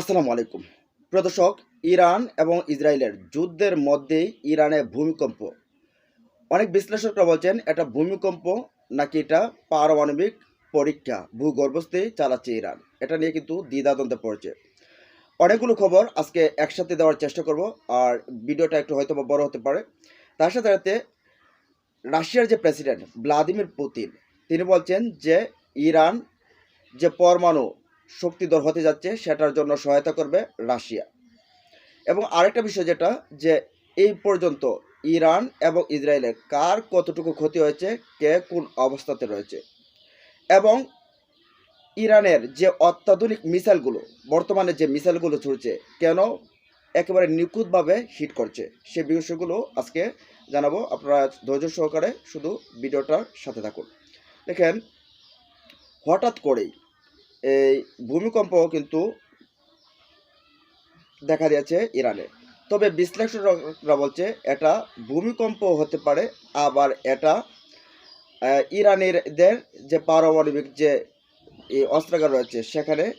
আসসালামু আলাইকুম। প্রদর্শক, ইরান এবং ইসরায়েলের যুদ্ধের মধ্যেই ইরানে ভূমিকম্প। অনেক বিশ্লেষকরা বলছেন, এটা ভূমিকম্প নাকি এটা পারমাণবিক পরীক্ষা, ভূগর্ভস্থে চালাচ্ছে ইরান। এটা নিয়ে কিন্তু দ্বিধাদ্বন্দ্বে পড়ছে। অনেকগুলো খবর আজকে একসাথে দেওয়ার চেষ্টা করব, আর ভিডিওটা একটু হয়তো বড় হতে পারে। তার সাথে সাথে রাশিয়ার যে প্রেসিডেন্ট, ভ্লাদিমির পুতিন, তিনি বলছেন যে ইরান যে পরমাণু শক্তিধর হতে যাচ্ছে, সেটার জন্য সহায়তা করবে রাশিয়া। এবং আরেকটা বিষয় যেটা, যে এই পর্যন্ত ইরান এবং ইসরায়েলের কার কতটুকু ক্ষতি হয়েছে, কে কোন অবস্থাতে রয়েছে। এবং ইরানের যে অত্যাধুনিক মিসাইলগুলো, বর্তমানে যে মিসাইলগুলো ছুটছে কেন একেবারে নিখুঁতভাবে হিট করছে, সে বিষয়গুলো আজকে জানাব। আপনারা ধৈর্য সহকারে শুধু ভিডিওটার সাথে থাকুন। দেখেন, হঠাৎ করেই এই ভূমিকম্প কিন্তু দেখা দিয়েছে ইরানে। তবে বিশ্লেষকরা বলছে, এটা ভূমিকম্প হতে পারে, আবার এটা ইরানিদের যে পারমাণবিক যে অস্ত্রাগার রয়েছে, সেখানে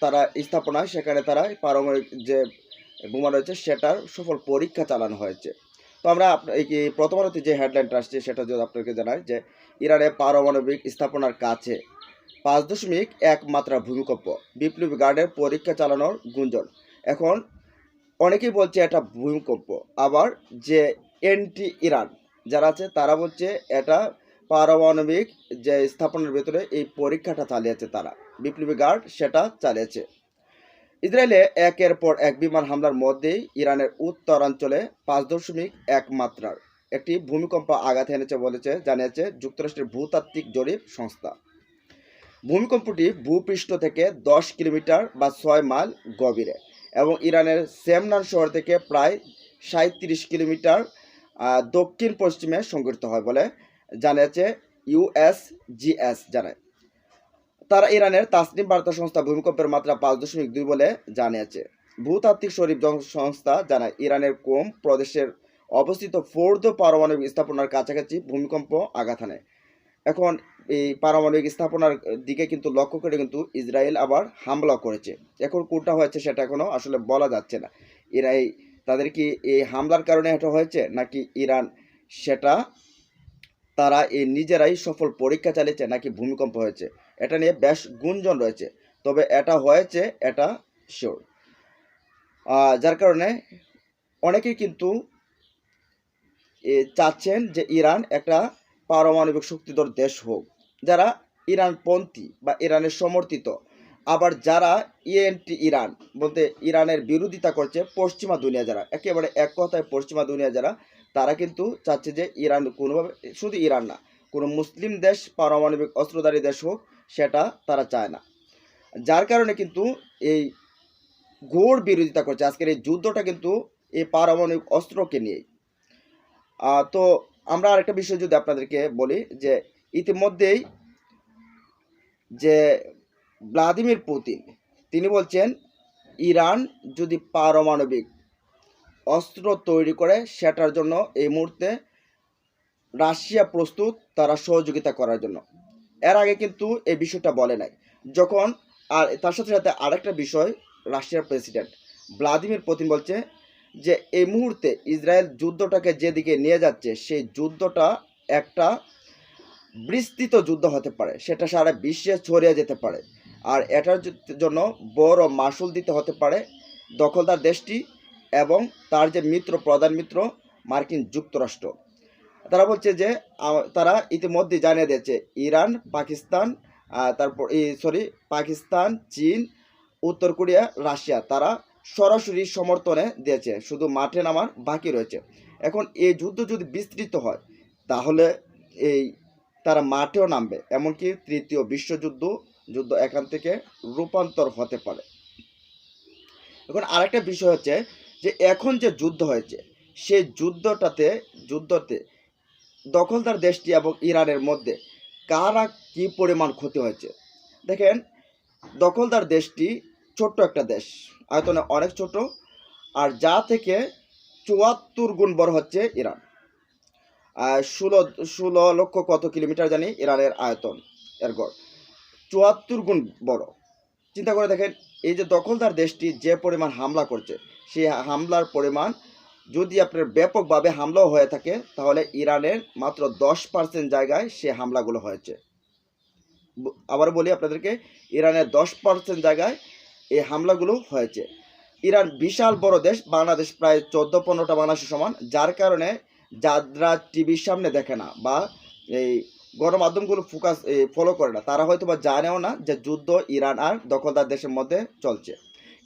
তারা স্থাপনায় সেখানে তারা পারমাণবিক যে বোমা রয়েছে, সেটার সফল পরীক্ষা চালানো হয়েছে। তো আমরা আপ- এই কি প্রথম যে হেডলাইনটা আসছে, সেটা যদি আপনাকে জানাই যে, ইরানে পারমাণবিক স্থাপনার কাছে পাঁচ দশমিক এক মাত্রা ভূমিকম্প। বিপ্লবী গার্ডের পরীক্ষা চালানোর গুঞ্জন। এখন অনেকেই বলছে এটা ভূমিকম্প। আবার যে এন্টি ইরান যারা আছে, তারা বলছে এটা পারমাণবিক যে স্থাপনের ভেতরে এই পরীক্ষাটা চালিয়েছে তারা। বিপ্লবী গার্ড সেটা চালিয়েছে। ইসরায়েলে একের পর এক বিমান হামলার মধ্যেই ইরানের উত্তরাঞ্চলে পাঁচ দশমিক এক মাত্রার একটি ভূমিকম্প আঘাত এনেছে বলেছে, জানিয়েছে যুক্তরাষ্ট্রের ভূতাত্ত্বিক জরিপ সংস্থা। ভূমিকম্পটি ভূপৃষ্ঠ থেকে দশ কিলোমিটার বা ছয় মাইল গভীরে এবং ইরানের সেমনান শহর থেকে প্রায় সাঁত্রিশ কিলোমিটার দক্ষিণ পশ্চিমে সংঘটিত হয় বলে জানিয়েছে ইউএসজিএস জানায়। তারা ইরানের তাসনিম বার্তা সংস্থা ভূমিকম্পের মাত্রা পাঁচ দশমিক দুই বলে জানিয়েছে। ভূতাত্ত্বিক শরীফ সংস্থা জানায়, ইরানের কোম প্রদেশের অবস্থিত ফোর্দ পারমাণবিক স্থাপনার কাছাকাছি ভূমিকম্প আঘাত এখন এই পারমাণবিক স্থাপনার দিকে কিন্তু লক্ষ্য করে কিন্তু ইসরায়েল আবার হামলা করেছে। এখন কোনটা হয়েছে সেটা এখনও আসলে বলা যাচ্ছে না। এরা এই তাদের কি এই হামলার কারণে এটা হয়েছে নাকি ইরান সেটা তারা এই নিজেরাই সফল পরীক্ষা চালিয়েছে নাকি ভূমিকম্প হয়েছে? এটা নিয়ে বেশ গুঞ্জন রয়েছে। তবে এটা হয়েছে, এটা শিওর যার কারণে অনেকেই কিন্তু চাচ্ছেন যে ইরান একটা পারমাণবিক শক্তিধর দেশ হোক, যারা ইরানপন্থী বা ইরানের সমর্থিত। আবার যারা ইএনটি ইরান বলতে ইরানের বিরোধিতা করছে পশ্চিমা দুনিয়া যারা, একেবারে এক কথায় পশ্চিমা দুনিয়া যারা, তারা কিন্তু চাচ্ছে যে ইরান কোনোভাবে, শুধু ইরান না, কোনো মুসলিম দেশ, পারমাণবিক অস্ত্রধারী দেশ হোক, সেটা তারা চায় না। যার কারণে কিন্তু এই ঘোর বিরোধিতা করছে। আজকের এই যুদ্ধটা কিন্তু এই পারমাণবিক অস্ত্রকে নিয়েই। তো আমরা আরেকটা বিষয় যদি আপনাদেরকে বলি, যে ইতিমধ্যেই যে ভ্লাদিমির পুতিন, তিনি বলছেন, ইরান যদি পারমাণবিক অস্ত্র তৈরি করে, সেটার জন্য এই মুহূর্তে রাশিয়া প্রস্তুত তারা সহযোগিতা করার জন্য। এর আগে কিন্তু এই বিষয়টা বলে নাই। যখন, আর তার সাথে সাথে আরেকটা বিষয়, রাশিয়ার প্রেসিডেন্ট, ভ্লাদিমির পুতিন বলছে যে এই মুহূর্তে ইসরায়েল যুদ্ধটাকে যেদিকে নিয়ে যাচ্ছে, সেই যুদ্ধটা একটা বিস্তৃত যুদ্ধ হতে পারে। সেটা সারা বিশ্বে ছড়িয়ে যেতে পারে। আর এটার জন্য বড় মাসুল দিতে হতে পারে দখলদার দেশটি এবং তার যে মিত্র, প্রধান মিত্র মার্কিন যুক্তরাষ্ট্র। তারা বলছে যে তারা ইতিমধ্যে জানিয়ে দিয়েছে, ইরান, পাকিস্তান তারপর সরি, পাকিস্তান, চীন, উত্তর কোরিয়া, রাশিয়া, তারা সরাসরি সমর্থনে দিয়েছে, শুধু মাঠে নামার বাকি রয়েছে। এখন এই যুদ্ধ যদি বিস্তৃত হয়, তাহলে এই তারা মাঠেও নামবে, এমনকি তৃতীয় বিশ্বযুদ্ধ, যুদ্ধ এখান থেকে রূপান্তর হতে পারে। এখন আরেকটা বিষয় হচ্ছে যে, এখন যে যুদ্ধ হয়েছে, সেই যুদ্ধটাতে, যুদ্ধতে দখলদার দেশটি এবং ইরানের মধ্যে কারা কি পরিমাণ ক্ষতি হয়েছে? দেখেন, দখলদার দেশটি ছোট্ট একটা দেশ। আয়তনে অনেক ছোট। আর যা থেকে চুয়াত্তর গুণ বড় হচ্ছে ইরান। ষোলো ষোলো লক্ষ কত কিলোমিটার জানি ইরানের আয়তন, এর গড়। চুয়াত্তর গুণ বড়। চিন্তা করে দেখেন, এই যে দখলদার দেশটি যে পরিমাণ হামলা করছে, সেই হামলার পরিমাণ যদি আপনার ব্যাপকভাবে হামলাও হয়ে থাকে, তাহলে ইরানের মাত্র দশ পার্সেন্ট জায়গায় সে হামলাগুলো হয়েছে। আবার বলি আপনাদেরকে, ইরানের দশ পার্সেন্ট জায়গায় এই হামলাগুলো হয়েছে। ইরান বিশাল বড় দেশ, বাংলাদেশ প্রায় চোদ্দ পনেরোটা বাংলাদেশের সমান, যার কারণে যারা টিভির সামনে দেখে না বা এই গণমাধ্যমগুলো ফোকাস ফলো করে না। তারা হয়তো বা জানেও না যে যুদ্ধ ইরান আর দখলদার দেশের মধ্যে চলছে।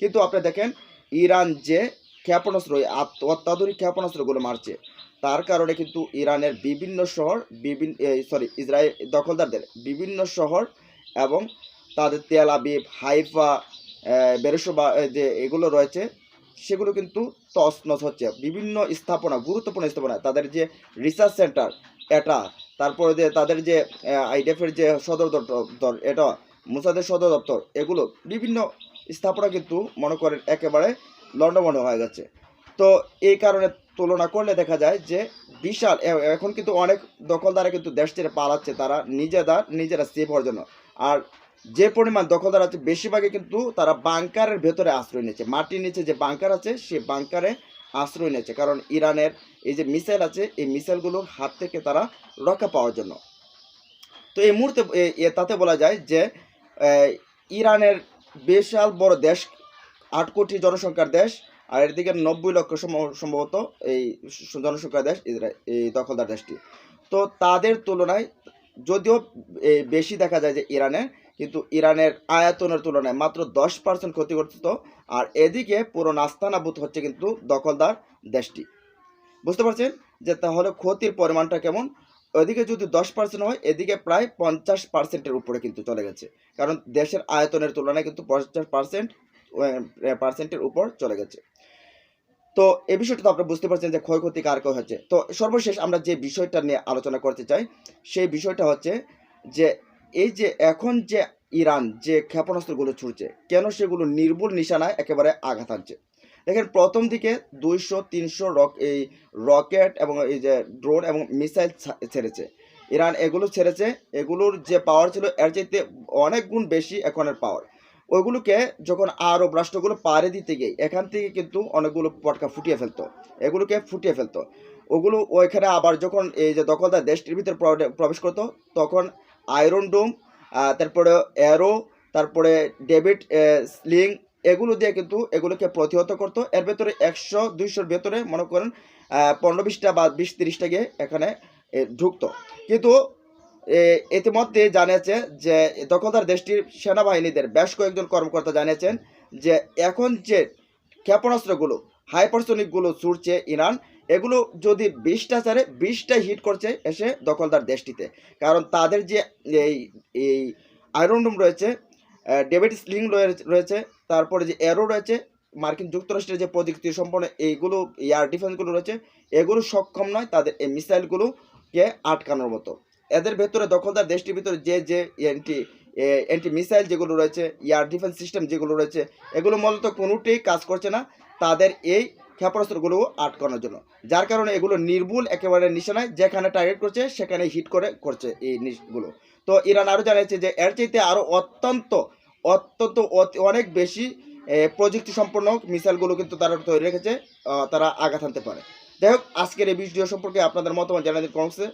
কিন্তু আপনি দেখেন, ইরান যে ক্ষেপণাস্ত্র অত্যাধুনিক ক্ষেপণাস্ত্রগুলো মারছে, তার কারণে কিন্তু ইরানের বিভিন্ন শহর বিভিন্ন সরি ইসরায়েল দখলদারদের বিভিন্ন শহর এবং তাদের তেল আবিব, হাইফা বেরোসোবা যে এগুলো রয়েছে, সেগুলো কিন্তু তছনছ হচ্ছে। বিভিন্ন স্থাপনা, গুরুত্বপূর্ণ স্থাপনা, তাদের যে রিসার্চ সেন্টার এটা, তারপরে যে তাদের যে আইডিএফের যে সদর দপ্তর এটা, মুসাদের সদর দপ্তর, এগুলো বিভিন্ন স্থাপনা কিন্তু মনে করেন একেবারে লন্ডমন্ড হয়ে গেছে। তো এই কারণে তুলনা করলে দেখা যায় যে বিশাল এখন কিন্তু অনেক দখলদারা কিন্তু দেশ ছেড়ে পালাচ্ছে, তারা নিজেরা নিজেরা সেফ হওয়ার জন্য। আর যে পরিমাণ দখলদার আছে, বেশিরভাগই কিন্তু তারা বাংকারের ভেতরে আশ্রয় নিচ্ছে মাটির নিচে যে বাংকার আছে, সে বাংকারে আশ্রয় নিয়েছে। কারণ ইরানের এই যে মিসাইল আছে, এই মিসাইলগুলোর হাত থেকে তারা রক্ষা পাওয়ার জন্য। তো এই মুহূর্তে তাতে বলা যায় যে ইরানের বিশাল বড় দেশ, আট কোটি জনসংখ্যার দেশ, আর এদিকে নব্বই লক্ষ সম- সম্ভবত এই জনসংখ্যার দেশ এই দখলদার দেশটি। তো তাদের তুলনায় যদিও বেশি দেখা যায় যে ইরানে কিন্তু ইরানের আয়তনের তুলনায় মাত্র দশ পার্সেন্ট ক্ষতিগ্রস্ত। আর এদিকে পুরো নাস্তানাবুত হচ্ছে কিন্তু দখলদার দেশটি। বুঝতে পারছেন যে তাহলে ক্ষতির পরিমাণটা কেমন? ওইদিকে যদি দশ পার্সেন্ট হয়, এদিকে প্রায় পঞ্চাশ পার্সেন্টের উপরে কিন্তু চলে গেছে। কারণ দেশের আয়তনের তুলনায় কিন্তু পঞ্চাশ পার্সেন্ট পার্সেন্টের উপর চলে গেছে। তো এই বিষয়টা তো আপনারা বুঝতে পারছেন যে ক্ষয়ক্ষতি কার কয় হচ্ছে। তো সর্বশেষ আমরা যে বিষয়টা নিয়ে আলোচনা করতে চাই, সেই বিষয়টা হচ্ছে যে এই যে এখন যে ইরান যে ক্ষেপণাস্ত্রগুলো ছুটছে কেন সেগুলো নির্ভুল নিশানায় একেবারে আঘাত আনছে দেখেন, প্রথম দিকে দুইশো, তিনশো রক, এই রকেট এবং এই যে ড্রোন এবং মিসাইল ছেড়েছে। ইরান এগুলো ছেড়েছে, এগুলোর যে পাওয়ার ছিল, এর চাইতে অনেক গুণ বেশি এখনের পাওয়ার ওইগুলোকে যখন আরব রাষ্ট্রগুলো পাড়ে দিতে গিয়ে, এখান থেকে কিন্তু অনেকগুলো পটকা ফুটিয়ে ফেলতো, এগুলোকে ফুটিয়ে ফেলতো। ওগুলো ওইখানে আবার যখন এই যে দখলদার দেশটির ভিতরে প্রবে- প্রবেশ করতো, তখন আয়রন ডোম তারপরে অ্যারো তারপরে ডেভিড স্লিং এগুলো দিয়ে কিন্তু এগুলোকে প্রতিহত করতো। এর ভেতরে একশো, দুইশোর ভেতরে মনে করেন পনেরো বিশটা বা বিশ তিরিশটা গিয়ে এখানে ঢুকতো। কিন্তু ইতিমধ্যে জানিয়েছে যে, দখলদার দেশটির সেনাবাহিনীদের বেশ কয়েকজন কর্মকর্তা জানিয়েছেন যে, এখন যে ক্ষেপণাস্ত্রগুলো হাইপারসনিকগুলো ছুটছে ইরান। এগুলো যদি বিশটা ছাড়ে বিশটা হিট করছে এসে দখলদার দেশটিতে। কারণ তাদের যে এই এই আয়রন রুম রয়েছে ডেভিড স্লিং রয়ে- রয়েছে, তারপরে যে এরো রয়েছে, মার্কিন যুক্তরাষ্ট্রের যে প্রযুক্তি সম্পন্ন এইগুলো এয়ার ডিফেন্সগুলো রয়েছে, এগুলো সক্ষম নয় তাদের এই মিসাইলগুলোকে আটকানোর মতো। এদের ভেতরে দখলদার দেশটির ভিতরে যে যে অ্যান্টি অ্যান্টি মিসাইল যেগুলো রয়েছে এয়ার ডিফেন্স সিস্টেম যেগুলো রয়েছে, এগুলো মূলত কোনোটাই কাজ করছে না। তাদের এই ক্ষেপণাস্ত্রগুলো আটকানোর জন্য। যার কারণে এগুলো নির্ভুল একেবারে নিশানায় যেখানে টার্গেট করছে সেখানে হিট করে করছে এই জিনিসগুলো তো ইরান আরও জানিয়েছে যে, এর চাইতে আরও অত্যন্ত অত্যন্ত, অতি- অনেক বেশি প্রযুক্তি সম্পন্ন মিসাইলগুলো কিন্তু তারা তৈরি রেখেছে তারা আঘাত আনতে পারে। যাই হোক, আজকের এই ভিডিও সম্পর্কে আপনাদের মতামত জানাতে কমছে